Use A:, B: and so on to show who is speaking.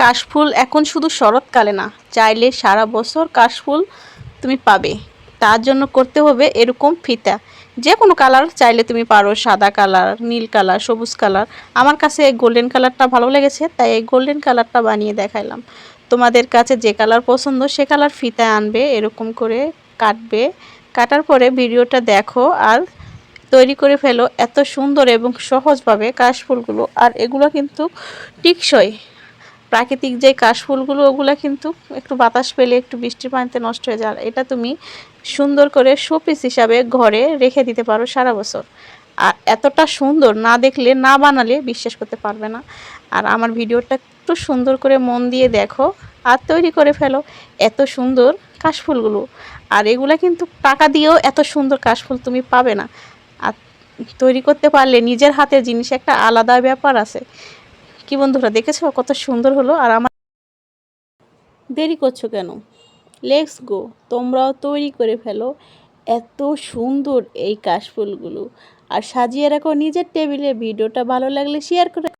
A: কাশফুল এখন শুধু শরৎকালে না, চাইলে সারা বছর কাশফুল তুমি পাবে। তার জন্য করতে হবে এরকম ফিতা। যে কোনো কালার চাইলে তুমি পারো, সাদা কালার, নীল কালার, সবুজ কালার। আমার কাছে এই গোল্ডেন কালারটা ভালো লেগেছে, তাই এই গোল্ডেন কালারটা বানিয়ে দেখাইলাম। তোমাদের কাছে যে কালার পছন্দ, সে কালার ফিতা আনবে, এরকম করে কাটবে। কাটার পরে ভিডিওটা দেখো আর তৈরি করে ফেলো এত সুন্দর এবং সহজভাবে কাশফুলগুলো। আর এগুলো কিন্তু টিকসই। প্রাকৃতিক যে কাশফুলগুলো, ওগুলো কিন্তু একটু বাতাস পেলে একটু বৃষ্টির পানিতে নষ্ট হয়ে যায়। এটা তুমি সুন্দর করে শোপিস হিসাবে ঘরে রেখে দিতে পারো সারা বছর। আর এতটা সুন্দর না দেখলে, না বানালে বিশ্বাস করতে পারবে না। আর আমার ভিডিওটা একটু সুন্দর করে মন দিয়ে দেখো আর তৈরি করে ফেলো এত সুন্দর কাশফুলগুলো। আর এগুলা কিন্তু টাকা দিয়েও এত সুন্দর কাশফুল তুমি পাবে না। আর তৈরি করতে পারলে নিজের হাতের জিনিস একটা আলাদা ব্যাপার আছে। কি বন্ধুরা দেখেছ? কত সুন্দর হলো। আর আমার দেরি করছ কেন? লেটস গো তোমরাও তৈরি করে ফেলো এত সুন্দর এই কাশফুলগুলো। আর সাজিয়ে রাখো নিজের টেবিলে। ভিডিওটা ভালো লাগলে শেয়ার করে